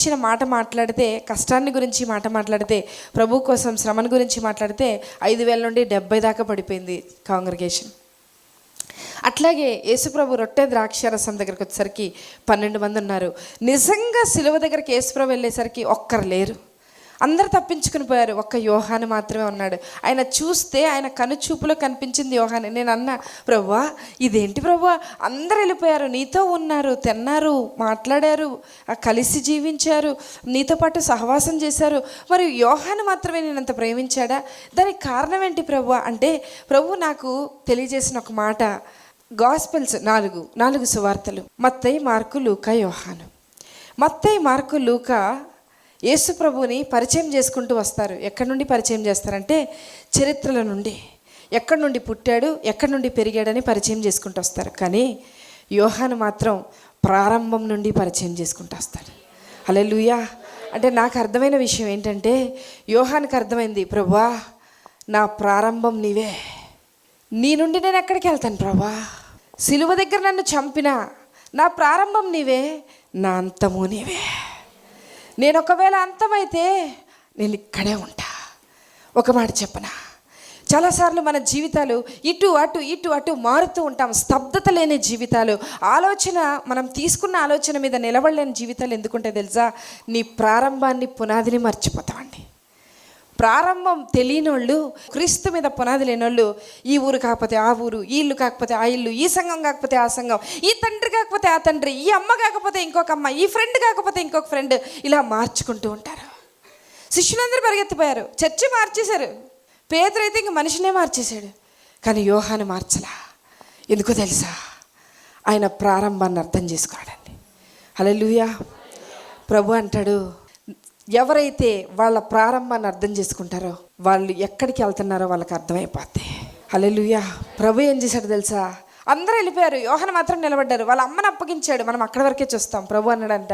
ఇచ్చిన మాట మాట్లాడితే కష్టాన్ని గురించి మాట మాట్లాడితే ప్రభు కోసం శ్రమను గురించి మాట్లాడితే ఐదు వేల నుండి డెబ్బై దాకా పడిపోయింది కాంగ్రిగేషన్. అట్లాగే యేసుప్రభు రొట్టె ద్రాక్షారసం దగ్గరకు వచ్చేసరికి పన్నెండు మంది ఉన్నారు. నిజంగా సిలువ దగ్గరికి యేసుప్రభు వెళ్ళేసరికి ఒక్కరు లేరు. అందరు తప్పించుకుని పోయారు. ఒక్క యోహాను మాత్రమే ఉన్నాడు. ఆయన చూస్తే ఆయన కనుచూపులో కనిపించింది యోహాని. నేను అన్నా ప్రవ్వా ఇదేంటి ప్రవ్వా అందరు వెళ్ళిపోయారు. నీతో ఉన్నారు తిన్నారు మాట్లాడారు ఆ, కలిసి జీవించారు నీతో పాటు సహవాసం చేశారు. మరి యోహాను మాత్రమే నేను అంత ప్రేమించాడా? దానికి కారణం ఏంటి ప్రభువా అంటే ప్రభు నాకు తెలియజేసిన ఒక మాట. గాస్పెల్స్ నాలుగు నాలుగు సువార్తలు. మత్తయి మార్కు లూకా యోహాను. మత్తయి మార్కు లూకా యేసు ప్రభుని పరిచయం చేసుకుంటూ వస్తారు. ఎక్కడి నుండి పరిచయం చేస్తారంటే చరిత్రల నుండి. ఎక్కడి నుండి పుట్టాడు ఎక్కడి నుండి పెరిగాడని పరిచయం చేసుకుంటూ వస్తారు. కానీ యోహాను మాత్రం ప్రారంభం నుండి పరిచయం చేసుకుంటూ వస్తాడు. లూయా అంటే నాకు అర్థమైన విషయం ఏంటంటే యోహానికి అర్థమైంది ప్రభా నా ప్రారంభం నీవే. నీ నుండి నేను ఎక్కడికి వెళ్తాను ప్రభా? సిలువ దగ్గర నన్ను చంపినా నా ప్రారంభం నీవే నా అంతము నీవే. నేను ఒకవేళ అంతమైతే నేను ఇక్కడే ఉంటా. ఒక మాట చెప్పనా? చాలాసార్లు మన జీవితాలు ఇటు అటు ఇటు అటు మారుతూ ఉంటాం. స్తబ్దత లేని జీవితాలు ఆలోచన మనం తీసుకున్న ఆలోచన మీద నిలబడలేని జీవితాలు ఎందుకుంటే తెలుసా? నీ ప్రారంభాన్ని పునాదిని మర్చిపోతామండి ప్రారంభం తెలియని వాళ్ళు క్రీస్తు మీద పునాది లేనోళ్ళు ఈ ఊరు కాకపోతే ఆ ఊరు ఈ ఇల్లు కాకపోతే ఆ ఇల్లు ఈ సంఘం కాకపోతే ఆ సంఘం ఈ తండ్రి కాకపోతే ఆ తండ్రి ఈ అమ్మ కాకపోతే ఇంకొక అమ్మ ఈ ఫ్రెండ్ కాకపోతే ఇంకొక ఫ్రెండ్ ఇలా మార్చుకుంటూ ఉంటారు. శిష్యులందరూ పరిగెత్తిపోయారు. చర్చి మార్చేశారు. పేదరైతే ఇంక మనిషినే మార్చేశాడు. కానీ యోహాను మార్చలా? ఎందుకో తెలుసా? ఆయన ప్రారంభాన్ని అర్థం చేసుకోవడానికి హలో లూయా ప్రభు అంటాడు ఎవరైతే వాళ్ళ ప్రారంభాన్ని అర్థం చేసుకుంటారో వాళ్ళు ఎక్కడికి వెళ్తున్నారో వాళ్ళకి అర్థమైపోద్ది. అలెలుయా ప్రభు ఏం చేశాడు తెలుసా? అందరూ వెళ్ళిపోయారు. యోహన మాత్రం నిలబడ్డారు. వాళ్ళ అమ్మని అప్పగించాడు. మనం అక్కడి వరకే చూస్తాం. ప్రభు అన్నాడంట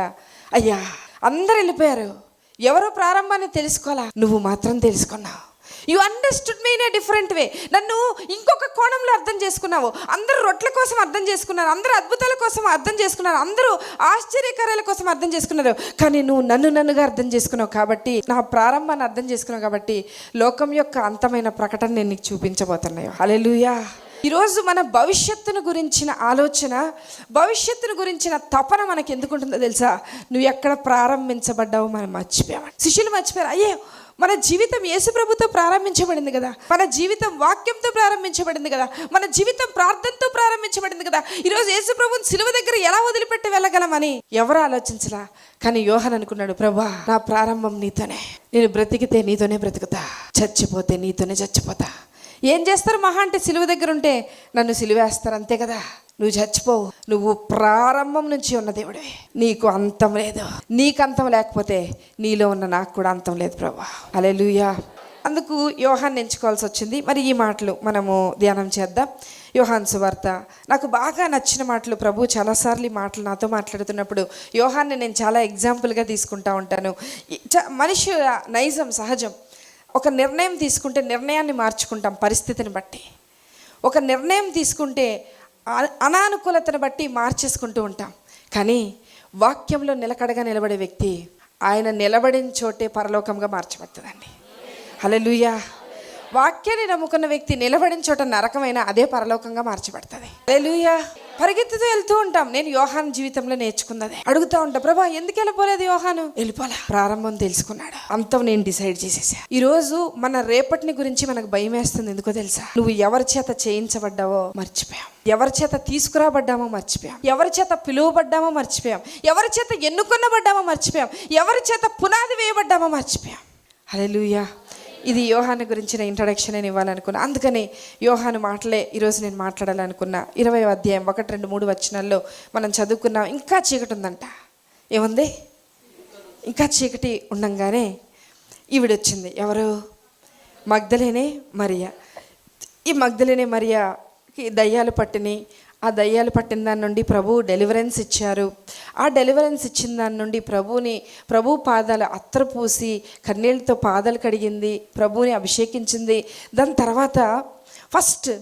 అయ్యా అందరు వెళ్ళిపోయారు. ఎవరు ప్రారంభాన్ని తెలుసుకోవాలా? నువ్వు మాత్రం తెలుసుకున్నావు. You understood me in a different way నన్ను ఇంకొక కోణంలో అర్థం చేసుకున్నావు. అందరూ రొట్ల కోసం అర్థం చేసుకున్నారు. అందరూ అద్భుతాల కోసం అర్థం చేసుకున్నారు. అందరూ ఆశ్చర్యకరాల కోసం అర్థం చేసుకున్నారు. కానీ నువ్వు నన్ను నన్నుగా అర్థం చేసుకున్నావు కాబట్టి నా ప్రారంభాన్ని అర్థం చేసుకున్నావు కాబట్టి లోకం యొక్క అంతమైన ప్రకటన నేను నీకు చూపించబోతున్నాయో. హల్లెలూయా ఈరోజు మన భవిష్యత్తును గురించిన ఆలోచన భవిష్యత్తును గురించిన తపన మనకి ఎందుకు ఉంటుందో తెలుసా? నువ్వు ఎక్కడ ప్రారంభించబడ్డావు మనం మర్చిపోయాం శిష్యులు మర్చిపోయారు. అయ్యే మన జీవితం యేసుప్రభుతో ప్రారంభించబడింది కదా? మన జీవితం వాక్యంతో ప్రారంభించబడింది కదా? మన జీవితం ప్రార్థనతో ప్రారంభించబడింది కదా? ఈరోజు యేసుప్రభుని సిలువ దగ్గర ఎలా వదిలిపెట్టి వెళ్ళగలమని ఎవరు ఆలోచించలా? కానీ యోహన్ అనుకున్నాడు ప్రభా నా ప్రారంభం నీతోనే. నేను బ్రతికితే నీతోనే బ్రతుకుతా. చచ్చిపోతే నీతోనే చచ్చిపోతా. ఏం చేస్తారు మహా అంటే సిలువ దగ్గర ఉంటే నన్ను సిలువేస్తారు అంతే కదా. నువ్వు చచ్చిపోవు నువ్వు ప్రారంభం నుంచి ఉన్న దేవుడివి. నీకు అంతం లేదు. నీకు అంతం లేకపోతే నీలో ఉన్న నాకు కూడా అంతం లేదు ప్రభా. అలే అందుకు యోహాన్ని ఎంచుకోవాల్సి వచ్చింది. మరి ఈ మాటలు మనము ధ్యానం చేద్దాం. యోహాన్ సువార్త. నాకు బాగా నచ్చిన మాటలు ప్రభు చాలాసార్లు ఈ మాటలు నాతో మాట్లాడుతున్నప్పుడు యోహాన్ని నేను చాలా ఎగ్జాంపుల్గా తీసుకుంటా ఉంటాను. చ- మనిషి నైజం సహజం. ఒక నిర్ణయం తీసుకుంటే నిర్ణయాన్ని మార్చుకుంటాం పరిస్థితిని బట్టి. ఒక నిర్ణయం తీసుకుంటే అనానుకూలతను బట్టి మార్చేసుకుంటూ ఉంటాం. కానీ వాక్యంలో నిలకడగా నిలబడే వ్యక్తి ఆయన నిలబడిన చోటే పరలోకంగా మార్చబడుతుందండి. హల్లెలూయా. వాక్యాన్ని నమ్ముకున్న వ్యక్తి నిలబడిన చోట నరకమైన అదే పరలోకంగా మార్చబడుతుంది. హల్లెలూయా. పరిగెత్తుతూ వెళ్తూ ఉంటాం. నేను యోహాన్ జీవితంలో నేర్చుకున్నదే. అడుగుతా ఉంటా ప్రభా ఎందుకు వెళ్ళిపోలేదు యోహాను? వెళ్ళిపోలే. ప్రారంభం తెలుసుకున్నాడు. అంతం నేను డిసైడ్ చేసేసా. ఈ రోజు మన రేపటిని గురించి మనకు భయం వేస్తుంది ఎందుకో తెలుసా? నువ్వు ఎవరి చేత చేయించబడ్డావో మర్చిపోయాం. ఎవరి చేత తీసుకురాబడ్డామో మర్చిపోయాం. ఎవరి చేత పిలువబడ్డామో మర్చిపోయాం. ఎవరి చేత ఎన్నుకొనబడ్డామో మర్చిపోయాం. ఎవరి చేత పునాది వేయబడ్డామో మర్చిపోయాం. హల్లెలూయా. ఇది యోహాను గురించిన ఇంట్రడక్షన్ నేను ఇవ్వాలనుకున్నా. అందుకని యోహాను మాటలే ఈరోజు నేను మాట్లాడాలనుకున్నా. ఇరవై అధ్యాయం ఒకటి రెండు మూడు వచనాల్లో మనం చదువుకున్నాం. ఇంకా చీకటి ఉందంట. ఏముంది? ఇంకా చీకటి ఉండంగానే ఈవిడొచ్చింది. ఎవరు? Magdalene Maria. ఈ మగ్ధలేనే మరియాకి దయ్యాలు పట్టినాయి ఆ దయ్యాలు పట్టిన దాని నుండి ప్రభు డెలివరెన్స్ ఇచ్చారు. ఆ డెలివరెన్స్ ఇచ్చిన దాని నుండి ప్రభుని ప్రభు పాదాలు అత్తరపూసి కన్నీళ్ళతో పాదాలు కడిగింది ప్రభుని అభిషేకించింది. దాని తర్వాత ఫస్ట్